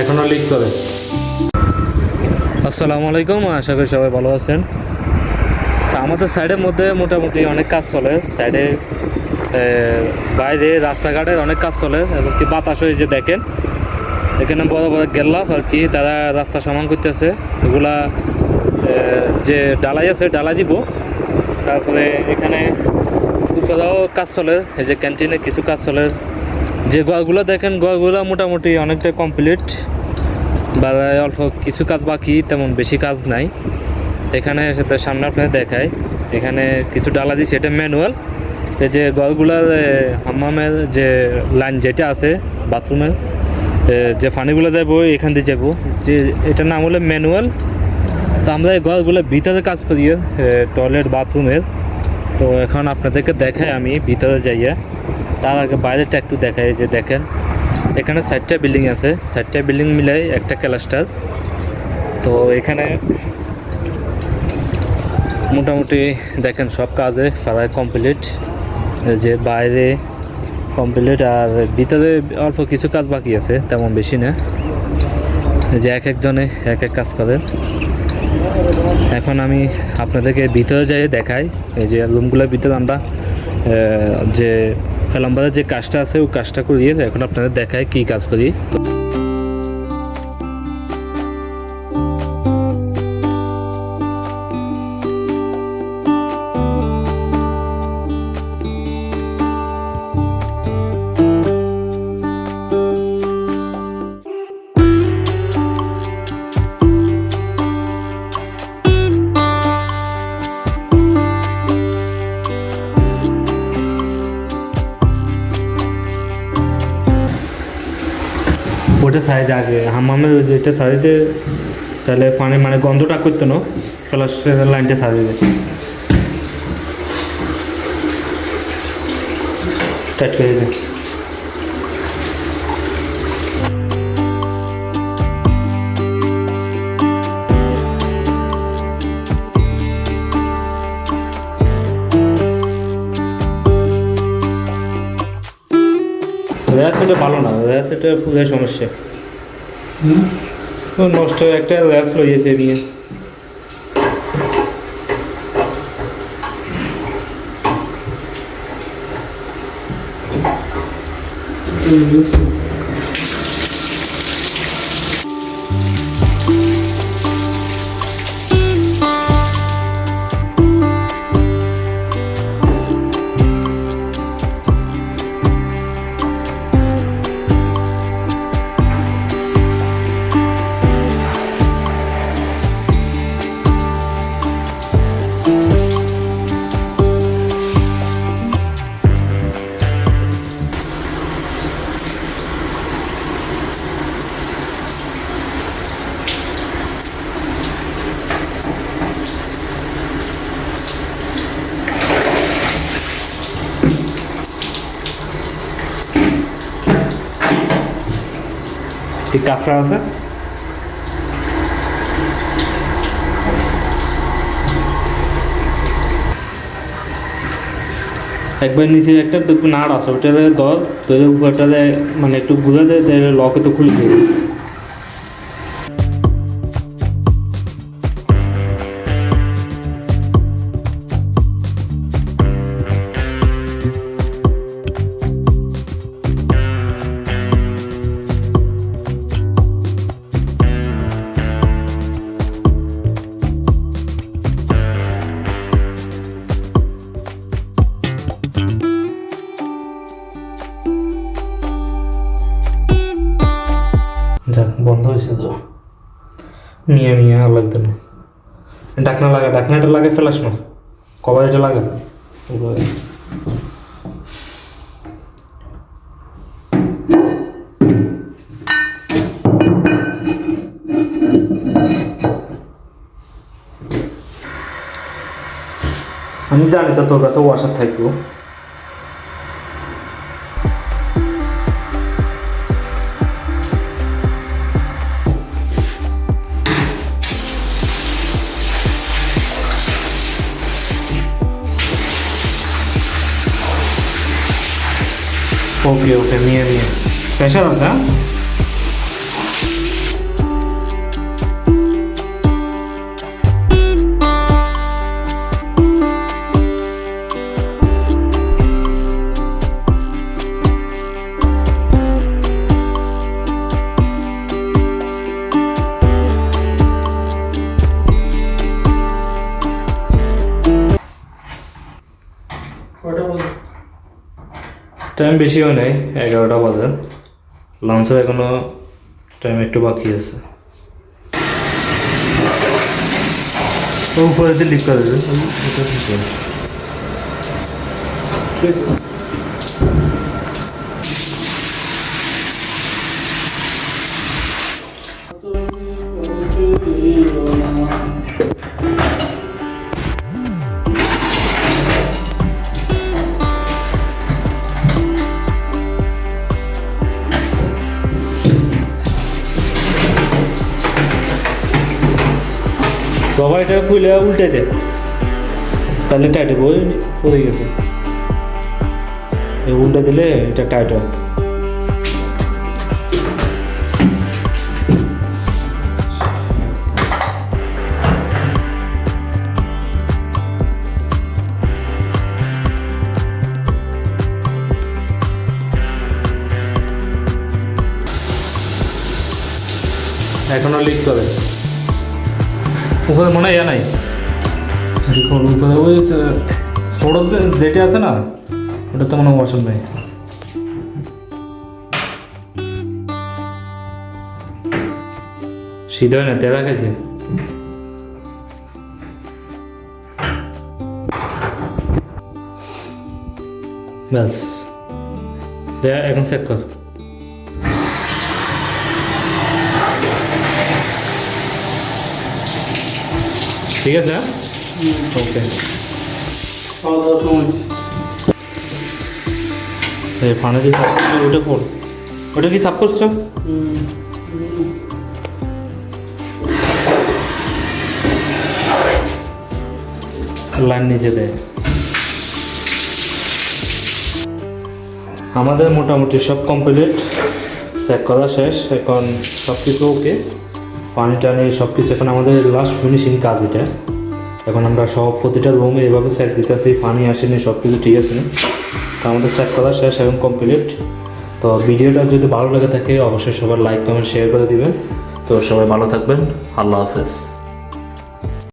এখনও লিক করে। আসসালামু আলাইকুম, আশা করি সবাই ভালো আছেন। আমাদের সাইডের মধ্যে মোটামুটি অনেক কাজ চলে। সাইডে বাইরে রাস্তাঘাটের অনেক কাজ চলে এবং কি বাতাস হয়ে যে দেখেন। এখানে বড় বড় গেল্লাফ আর কি, তারা রাস্তা সমান করতেছে। এগুলা যে ডালাই আছে, ডালাই দিব। তারপরে এখানে কাজ চলে, এই যে ক্যান্টিনে কিছু কাজ চলে। যে ঘরগুলো দেখেন ঘরগুলো মোটামুটি অনেকটা কমপ্লিট বা অল্প কিছু কাজ বাকি তেমন বেশি কাজ নাই। এখানে সেটা সামনে আপনার দেখায় এখানে কিছু ডালা দিচ্ছে এটা ম্যানুয়াল এই যে ঘরগুলার এ, হাম্মামের যে লাইন যেটা আছে বাথরুমের যে ফানিগুলো যাব এখান দিয়ে যাব যে এটার নাম হলো ম্যানুয়াল তো আমরা এই ঘরগুলো ভিতরে কাজ করি টয়লেট বাথরুমের তো এখন আপনাদেরকে দেখাই আমি ভিতরে যাইয়া। তার আগে বাইরেটা একটু দেখাই যে দেখেন। এখানে চারটা বিল্ডিং আছে। চারটা বিল্ডিং মিলাই একটা ক্লাস্টার। তো এখানে মোটামুটি দেখেন সব কাজে প্রায় কমপ্লিট। যে বাইরে কমপ্লিট আর ভিতরে অল্প কিছু কাজ বাকি আছে, তেমন বেশি না। যে এক একজনে এক এক কাজ করে। এখন আমি আপনাদেরকে ভিতরে যাই দেখাই। এই যে রুমগুলোর ভিতরে আমরা যে ফেলাম্বারের যে কাজটা আছে ওই কাজটা করিয়ে এখন আপনাদের দেখায় কি কাজ করি। ওটা সাইডে আগে। হাম্মামের যেটা সাইডে তাহলে পানি মানে গন্ধটা করতো না প্লাস লাইনটা সারিয়ে করে এটা ভালো না র্যাস এটা পুরো সমস্যা। নষ্ট একটা ল্যাস রয়েছে নিয়ে। কি কাফরা আছে একবার নিচে একটা নাড় আছে ওটা দল তো উপরটাতে মানে একটু ঘুরে দেয় লকে তো খুলে দেবে মিয়া মিয়া আর লাগতো না। ডাকনা লাগা ডাকনাটা লাগে ফেলাস না। কবার এটা লাগা আমি জানি তো তোর কাছে ওয়াশার থাকব। poker o premiernie. Kasia, prawda? What was time বেশিও নেই, এগারোটা বাজে। লাঞ্চের এখনও টাইম একটু বাকি আছে। উপরে দিয়ে লিক করে দেবে। বাবা এটা খুলে উল্টে দে। তাহলে টাইট হবে ওই গেছে। এই উল্টে দিলে এটা টাইট হয়। এখনও লিক করে উপরে মনে ইয়া নাই। দেখুন, উপরে ওই যে- যেটা আছে না, ওটা তো মনে ওয়াশন নেই। সিধা হয় না তেরা খাইছে ব্যাস। এখন চেক কর। ঠিক আছে? ওকে। ফানে যে ওটা কোন? ওটা কি সাপ করছ? লাইন নিচে দেয় আমাদের মোটামুটি সব কমপ্লিট চেক করা শেষ। এখন সব কিছু ওকে পানি টানি সব কিছু এখন আমাদের লাস্ট ফিনিশিং কাজ এটা। এখন আমরা সব প্রতিটা রুমে এভাবে স্যাক দিতেছি, পানি আসেনি সব কিছু ঠিক আছে। তো আমাদের স্যাক করা শেষ এবং কমপ্লিট তো ভিডিওটা যদি ভালো লেগে থাকে, অবশ্যই সবার লাইক কমেন্ট শেয়ার করে দিবেন। তো সবাই ভালো থাকবেন। আল্লাহ হাফেজ।